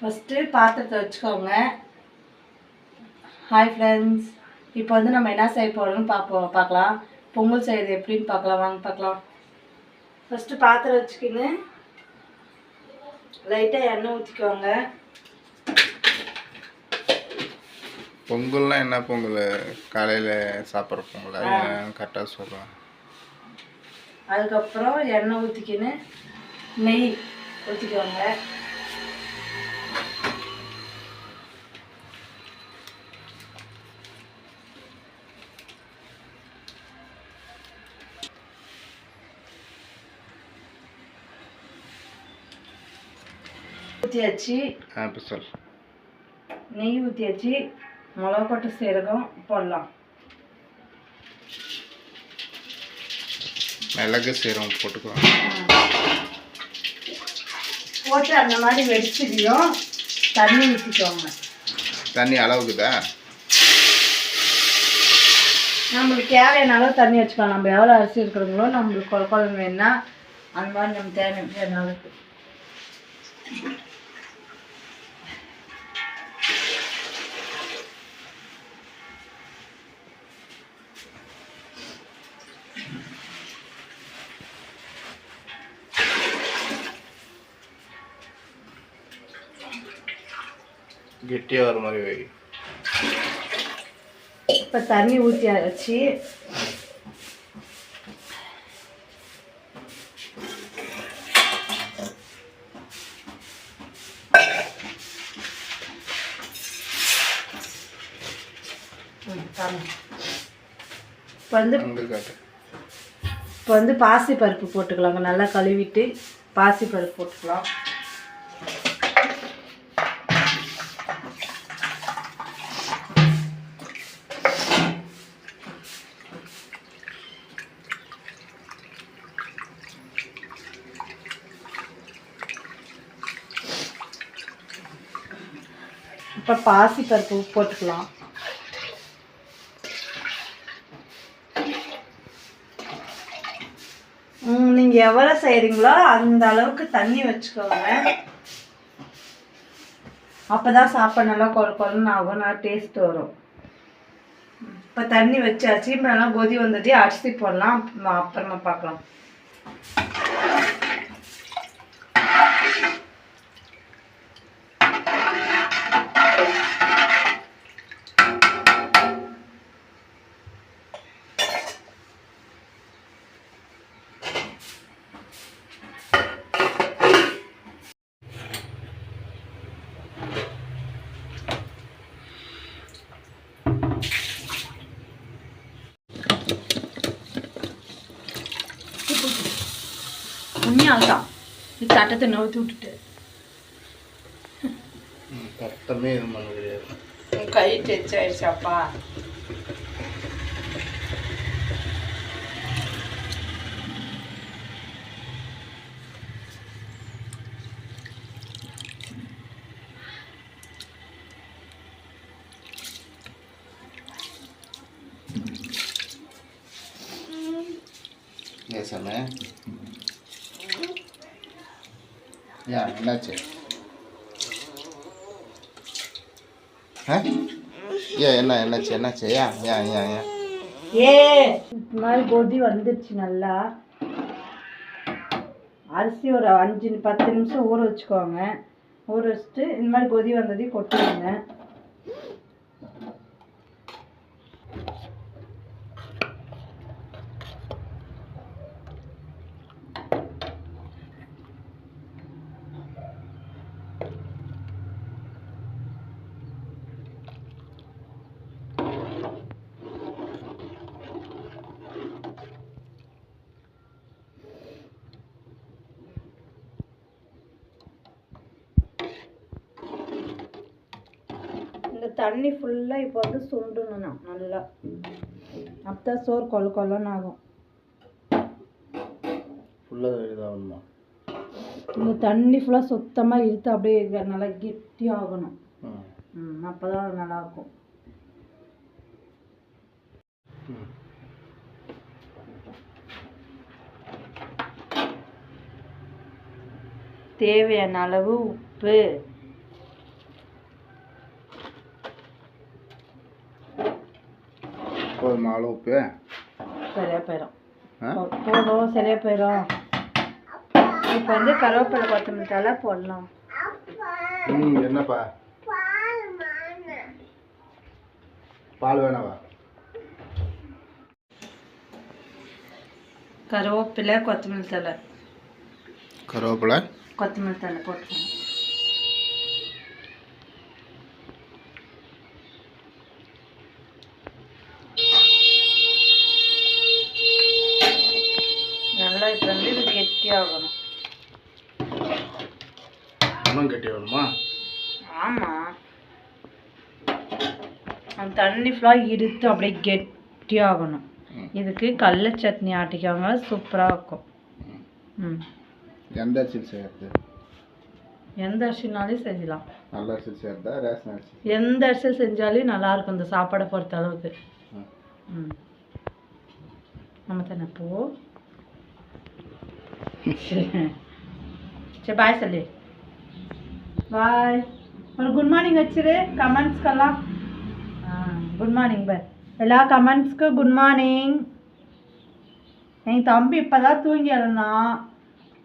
First பாத்திரத்தை வச்சுக்கோங்க. Hi friends இப்போ வந்து நம்ம என்ன செய்ய போகிறோம்னு பார்ப்போம் பார்க்கலாம். பொங்கல் செய்கிறது எப்படின்னு பார்க்கலாம். வாங்க பார்க்கலாம். ஃபஸ்ட்டு பாத்திரம் வச்சுக்கின்னு லைட்டாக எண்ணெய் ஊற்றிக்கோங்க பொங்கல்லாம் என்ன பொங்கல்? காலையில் சாப்பிட்ற பொங்கல்? கரெக்டாக சொல்கிறேன் அதுக்கப்புறம் எண்ணெய் ஊற்றிக்கின்னு நெய். ஊற்றிக்கோங்க ஊற்றியாச்சு இப்போ சொல். நெய் ஊற்றியாச்சு மிளகா போட்டு சீரகம் போடலாம். மிளகு சீரகம் போட்டுக்குவோம் போட்டு அந்த மாதிரி வெடிச்சதையும் தண்ணி ஊற்றிக்கோங்க தண்ணி அளவுக்குதா? நம்மளுக்கு தேவையான அளவு தண்ணி வச்சுக்கலாம். நம்ம எவ்வளோ அரிசி இருக்கிறோங்களோ நம்மளுக்கு குழ குழம்பு வேணுன்னா அந்த மாதிரி நம்ம தேவையான அளவுக்கு. கெட்டியாக வர மாதிரி வை. இப்போ தண்ணி ஊற்றியாச்சு இப்போ வந்து இப்போ வந்து பாசி பருப்பு போட்டுக்கலாங்க. நல்லா கழுவிட்டு பாசி பருப்பு போட்டுக்கலாம். இப்போ பாசி பருப்பு போட்டுக்கலாம். நீங்கள் எவ்வளோ செய்கிறீங்களோ அந்த அளவுக்கு தண்ணி வச்சுக்கோங்க. அப்பதான் சாப்பாடு நல்லா கொல கொலன்னு ஆகும் நல்லா டேஸ்ட் வரும். இப்போ தண்ணி வச்சாச்சு இப்போ நல்லா கொதி வந்ததே அரிசி போடலாம் அப்புறமா பார்க்கலாம். உண்மையாகதான் இது தட்டத்தை நவுத்தி விட்டுட்டு. இது பண்ண உன் கை டச் ஆயிடுச்சாப்பா ஏன் சாமி யா என்னாச்சு ஆ என்ன என்னாச்சு என்னாச்சு? யா யா யா யா ஏ இந்த மாதிரி கொதி வந்துருச்சு நல்லா. அரிசி ஒரு அஞ்சு பத்து நிமிஷம் ஊற வச்சுக்கோங்க. ஊற வச்சுட்டு இந்த மாதிரி கொதி வந்ததையும் கொட்டிடுங்க இந்த தண்ணி ஃபுல்லாக இப்போ வந்து சுண்டணும் நல்லா. அப்பதான் சோறு கொல கொலன்னு ஆகும். ஃபுல்லாக இந்த தண்ணி ஃபுல்லாக சுத்தமாக இழுத்து அப்படியே நல்லா கெட்டி ஆகணும். ம் அப்போ தான் நல்லாயிருக்கும். தேவையான அளவு உப்பு. போதுமா அளவு உப்பு சரியா போயிடும் போதும் சரியா போயிடும் இப்போ வந்து கருவேப்பிலை கொத்தமல்லி தலை போடலாம். ம் என்னப்பா? பால் வேணாவா? கருவேப்பிலை கொத்தமல்லி தலை கருவேப்பிலை? கொத்தமல்லி தலை போட்டுருவோம் நல்லா இப்போ வந்து இது கெட்டியாகணும் வேணுமா ஆமாம் அந்த தண்ணி ஃபுல்லாக இழுத்து அப்படியே கெட்டியாகணும். இதுக்கு கடல சட்னி ஆட்டிக்காங்க சூப்பராக இருக்கும். ம். எந்த அரிசி செய்யறது? எந்த அரிசினாலும் செஞ்சலாம் நல்ல அரிசி செய்யறதா ரேஷன் அரிசி எந்த அரிசி செஞ்சாலும் நல்லா இருக்கும் இந்த சாப்பாடை பொறுத்த அளவுக்கு. ம். நம்ம தானே போ. சரி பாய் சொல்லு. பாய் ஒரு குட் மார்னிங் வச்சிரு. கமெண்ட்ஸ்க்கெல்லாம் குட் மார்னிங் பாய் எல்லா கமெண்ட்ஸ்க்கு குட் மார்னிங் எங்கள் தம்பி இப்போ தான் தூங்கி எழுந்தான்.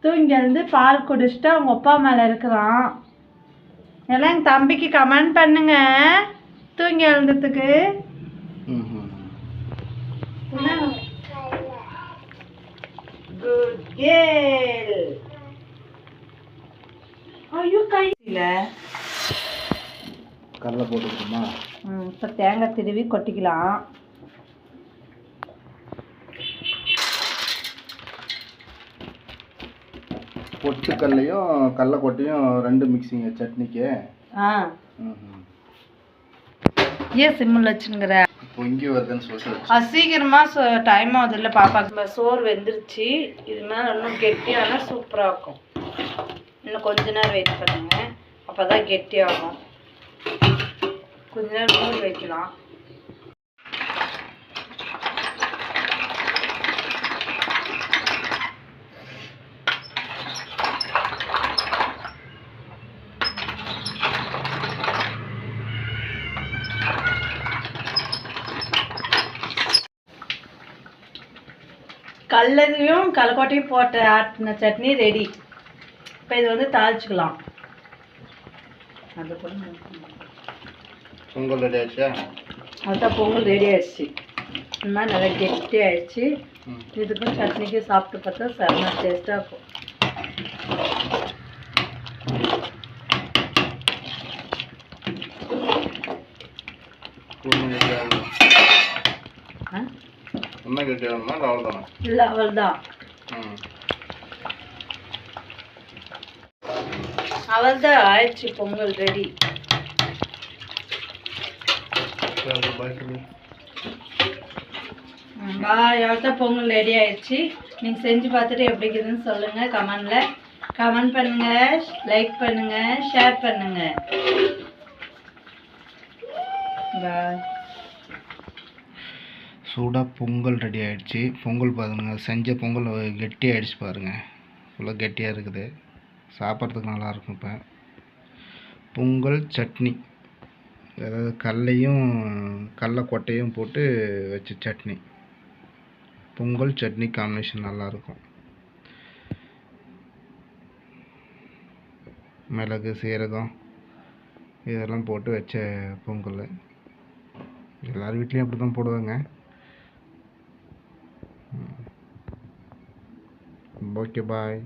தூங்கி எழுந்து பால் குடிச்சிட்டு அவங்க அப்பா மேலே இருக்கிறான். எல்லாம் எங்கள் தம்பிக்கு கமெண்ட் பண்ணுங்க. தூங்கி எழுந்ததுக்கு. குட் கேர்ள் ஐயோ கை இல்லை கடலை போட்டுக்கணுமா இப்போ தேங்காய் திருவி கொட்டிக்கலாம். பொட்டுக்கல்லையும் கடலை கொட்டையும் ரெண்டு மிக்சிங்க சட்னிக்கு. ஆ. ம் ம் ஏன் சிம்மில் வச்சுங்கிற பொங்கி வருதுன்னு சொல்லிட்டு சீக்கிரமாக டைம் ஆகுது இல்லை பாப்பா சோறு வெந்துருச்சு. இது மேலே இன்னும் கெட்டியானா சூப்பராக இருக்கும். இன்னும் கொஞ்ச நேரம் வெயிட் பண்ணுங்க. அப்போ தான் கெட்டியாகும் கொஞ்ச நேரம் மூடி வைக்கலாம். கடலையும் கலக்கோட்டையும் போட்ட ஆட்டின சட்னி ரெடி இப்போ இது வந்து தாளிச்சுக்கலாம். அது கூட பொங்கல் ரெடி ஆச்சா அதுதான் பொங்கல் ரெடி ஆயிடுச்சு. இந்த மாதிரி நல்லா கெட்டி ஆயிடுச்சு. இதுக்கும் சட்னிக்கும் சாப்பிட்டு பார்த்தா செம்ம டேஸ்ட்டாக இருக்கும். இன்னும் கெட்டி இல்லை அவ்வளோதானா இல்லை அவள்தான். ம். அவள்தான் ஆயிடுச்சு பொங்கல் ரெடி. பாய் சொல்லு அவள்தான் பொங்கல் ரெடி ஆயிடுச்சு. நீங்கள் செஞ்சு பார்த்துட்டு எப்படி இருக்குதுன்னு சொல்லுங்கள் கமெண்டில். கமெண்ட் பண்ணுங்கள் லைக் பண்ணுங்கள் ஷேர் பண்ணுங்கள் பாய். சூடாக பொங்கல் ரெடி ஆகிடுச்சி பொங்கல் பாருங்கள் செஞ்ச பொங்கல் கெட்டி ஆகிடுச்சி பாருங்கள் ஃபுல்லாக கெட்டியாக இருக்குது. சாப்பிட்றதுக்கு நல்லாயிருக்கும் இப்போ. பொங்கல் சட்னி. அதாவது கடலையும் கடல கொட்டையும் போட்டு வச்ச சட்னி. பொங்கல் சட்னி காம்பினேஷன் நல்லாயிருக்கும். மிளகு சீரகம் இதெல்லாம் போட்டு வச்ச பொங்கல். எல்லார் வீட்லேயும் அப்படி தான் போடுவாங்க ஓகே பாய்.